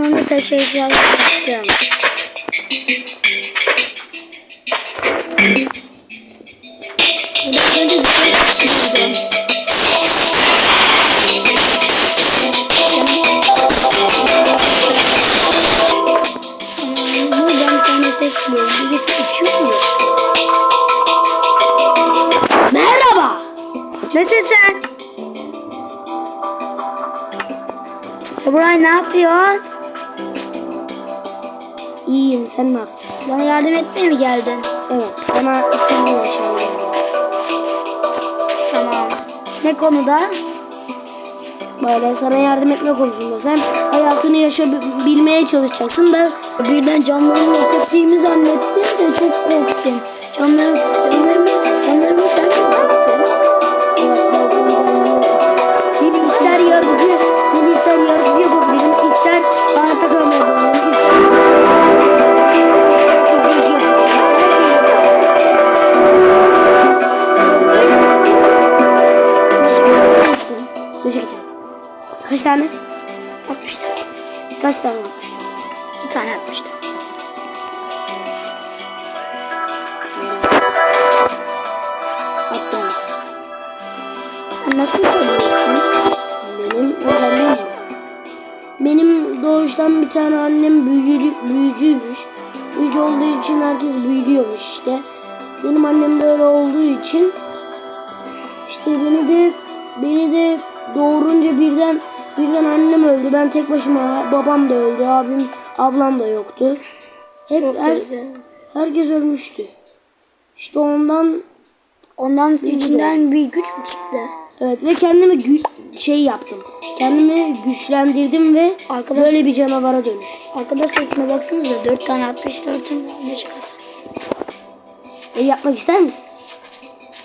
Sonra taş eşyaları yaptım. Burada önce bir şey sıçradım. Buradan tane? Merhaba. Nasılsın sen? Ebray ne yapıyorsun? İyiyim sen ne yapıyorsun? Bana yardım etmeye mi geldin? Evet sana seninle yaşamaya Tamam. Ne konuda? Böyle sana yardım etme konusunda. Sen hayatını yaşayabilmeye çalışacaksın. Ben birden canlarımı yok ettiğimi zannettim de çok korktum. Canlarım, Kaç tane? 60 tane. Kaç tane 60 Bir tane 60 tane. Attım tane. Nasıl yapıyorsun? Benim bu. Benim doğuştan bir tane annem büyücü, büyücüymüş. Büyücü olduğu için herkes büyülüyormuş işte. Benim annem de öyle olduğu için işte beni de beni de doğurunca birden birden annem öldü. Ben tek başıma babam da öldü. Abim ablam da yoktu. Hep her, herkes ölmüştü. İşte ondan Ondan içinden bir güç mü çıktı? evet ve kendimi gü- şey yaptım. Kendimi güçlendirdim ve Arkadaş- böyle bir canavara dönüştüm. Arkadaşlar şuna baksanıza 4 tane 64'ün ne çıkası? E, yapmak ister misin?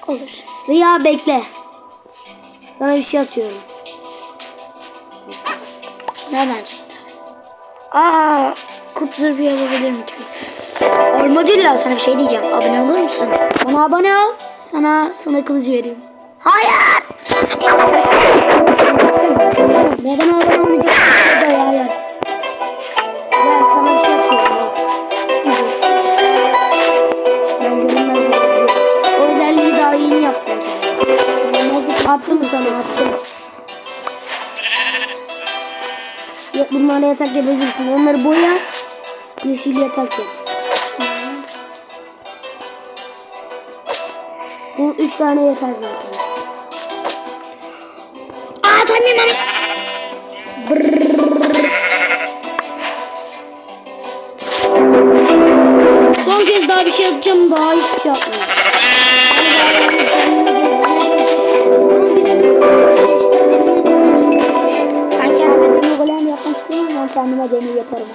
Olur. Veya bekle. Sana bir şey atıyorum. Nereden çıktı? Aa, kurt zırhı yapabilir mi? Armadillo sana bir şey diyeceğim. Abone olur musun? Bana abone ol. Sana sana kılıcı vereyim. Hayır. Neden abone olmayacaksın? Ya. Gel sana bir şey atıyorum. bak. Ben görünmez. O özelliği. Attım sana attım. Bunlarla yatak yapabilirsin. Onları boya. Yeşil yatak yap. Bu üç tane yeter zaten. Aa tamam. Son kez daha bir şey yapacağım. Daha hiçbir şey yapmayacağım. Demir yaparım.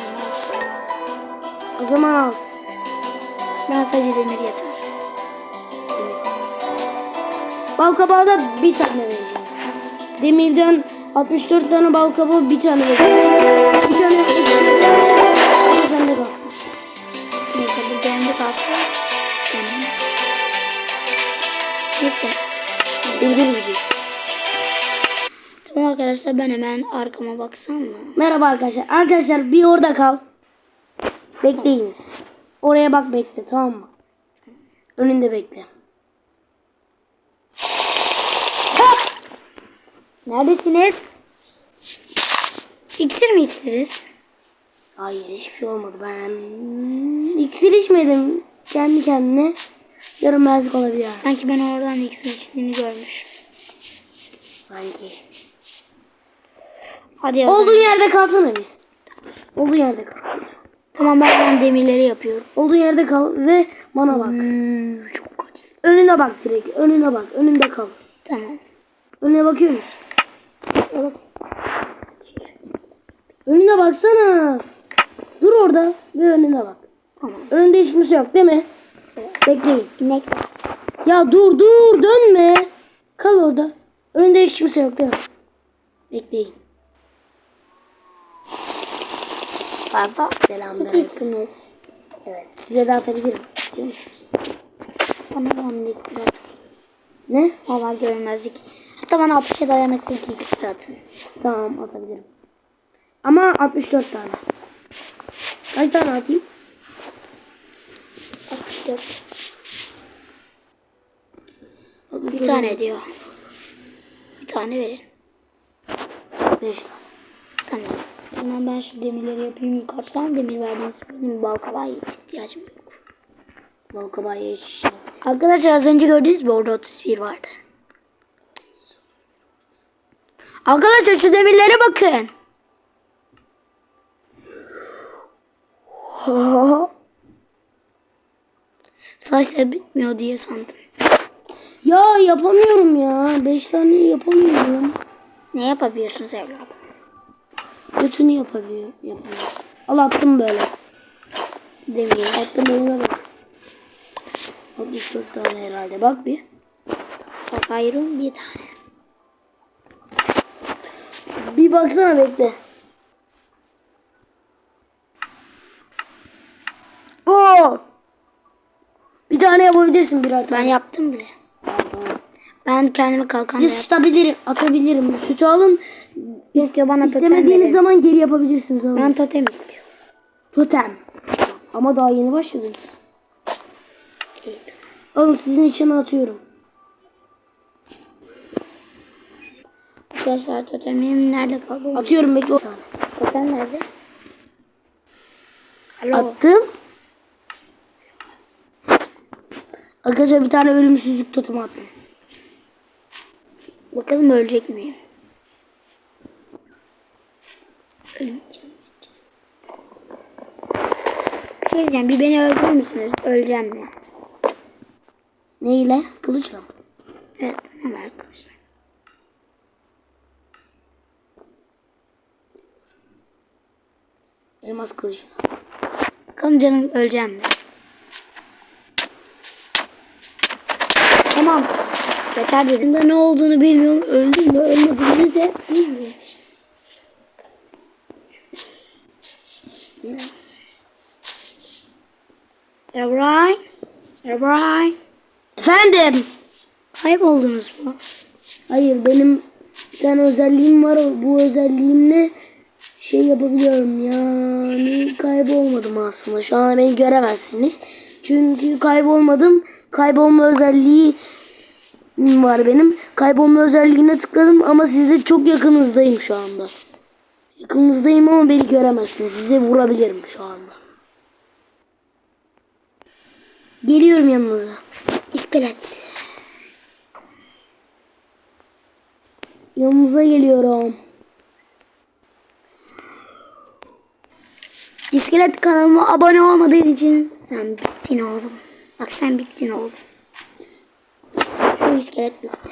ondan. O zaman al. Ben sadece demir yeter. Bal kabağı da bir tane vereceğim. Demirden 64 tane bal kabağı bir tane vereceğim. Bir tane Ama sende kalsın. Neyse bu kendi kalsın. Nasıl? Neyse. Durdur videoyu. Tamam arkadaşlar ben hemen arkama baksam mı? Merhaba arkadaşlar. Arkadaşlar bir orada kal. Bekleyiniz. Oraya bak bekle tamam mı? Önünde bekle. Neredesiniz? İksir mi içtiniz? Hayır hiçbir şey olmadı. Ben iksir içmedim. Kendi kendine görünmezlik olabilir. Sanki ben oradan iksir içtiğini görmüş. Sanki. Hadi ya. Olduğun yerde kalsana bir. Olduğun yerde kal. Tamam ben hemen demirleri yapıyorum. Olduğun yerde kal ve bana bak. Hmm, çok acı. Önüne bak direkt. Önüne bak. Önünde kal. Tamam. Önüne bakıyor musun? Evet. Önüne baksana. Dur orada ve önüne bak. Tamam. Önünde hiç kimse yok değil mi? Bekleyin. İnek. Ya dur dur dönme. Kal orada. Önünde hiç kimse yok değil mi? Bekleyin. Süt içsiniz. Evet size de atabilirim. İstiyor musunuz? Bana da onun atın. Ne? Valla görmezlik. Hatta bana 60'a dayanıklı iksir atın. Tamam atabilirim. Ama 64 tane. Kaç tane atayım? 64. Hadi Bir tane diyor. Bir tane verin. Beş tane. Tamam. Hemen ben şu demirleri yapayım. Kaç tane demir verdiniz? Benim bal kabağı ihtiyacım yok. Bal kabağı yeş. Arkadaşlar az önce gördünüz mü orada 31 vardı. Arkadaşlar şu demirlere bakın. Sayısı bitmiyor diye sandım. Ya yapamıyorum ya. Beş tane yapamıyorum. Ne yapabiliyorsunuz evladım? Götünü yapabiliyor. Yapıyorum. Al attım böyle. Demir. Attım önüne bak. 64 tane herhalde. Bak bir. Bak ayrım bir tane. Bir baksana bekle. Oo! Bir tane yapabilirsin birer Ben tane. yaptım bile. Ben kendime kalkan da Size yaptım. tutabilirim, atabilirim. Sütü alın. İstiyor bana totem İstemediğiniz verin. zaman geri yapabilirsiniz ama. Ben totem istiyorum. Totem. Ama daha yeni başladınız. İyi. Alın sizin için atıyorum. Arkadaşlar totemim nerede kaldı? Atıyorum bekle. Totem nerede? Alo. Attım. Arkadaşlar bir tane ölümsüzlük totemi attım. Bakalım ölecek miyim? Ölmeyeceğim. Şey. Bir beni öldürür müsünüz? Öleceğim mi? Neyle? Kılıçla mı? Evet. Hemen arkadaşlar. Elmas kılıçla. Bakalım canım öleceğim mi? Tamam. Yeter dedim. de ne olduğunu bilmiyorum. Öldüm mü ölmedim mi de bilmiyorum işte. Eray. Eray. Efendim? Kayboldunuz mu? Hayır benim bir tane özelliğim var. Bu özelliğimle şey yapabiliyorum yani kaybolmadım aslında. Şu an beni göremezsiniz. Çünkü kaybolmadım. Kaybolma özelliği var benim. Kaybolma özelliğine tıkladım ama sizde çok yakınızdayım şu anda. Yakınızdayım ama beni göremezsiniz. Size vurabilirim şu anda. Geliyorum yanınıza. İskelet. Yanınıza geliyorum. İskelet kanalıma abone olmadığın için sen bittin oğlum. Bak sen bittin oğlum. Şu iskelet bitti.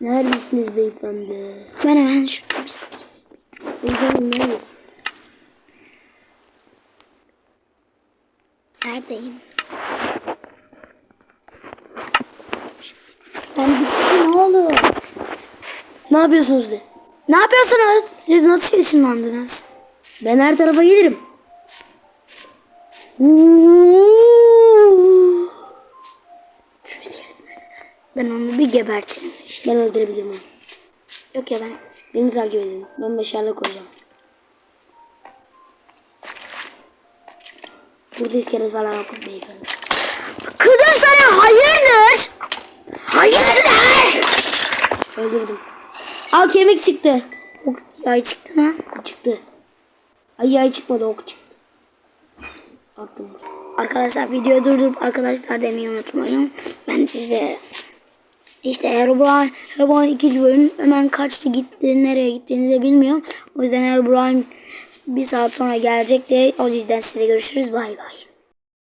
Neredesiniz beyefendi? Ben hemen şu Beyefendi neredesiniz? Neredeyim? Sen bittin oğlum. Ne yapıyorsunuz de? Ne yapıyorsunuz? Siz nasıl ışınlandınız? Ben her tarafa gelirim. Ben onu bir gebertirim. Ben öldürebilirim onu. Yok ya ben. Beni takip edin. Ben meşale koyacağım. Burada iskelet falan yok beyefendi. Kızım sana hayırdır? Hayırdır? Öldürdüm. Al kemik çıktı. Ok yay çıktı mı? Çıktı. Ay ay çıkmadı ok çıktı. Attım. Arkadaşlar videoyu durdurup arkadaşlar demeyi unutmayın. Ben size işte Herobrine, Herobrine ikinci bölüm hemen kaçtı gitti nereye gittiğini de bilmiyorum. O yüzden Herobrine bir saat sonra gelecek de o yüzden size görüşürüz bay bay.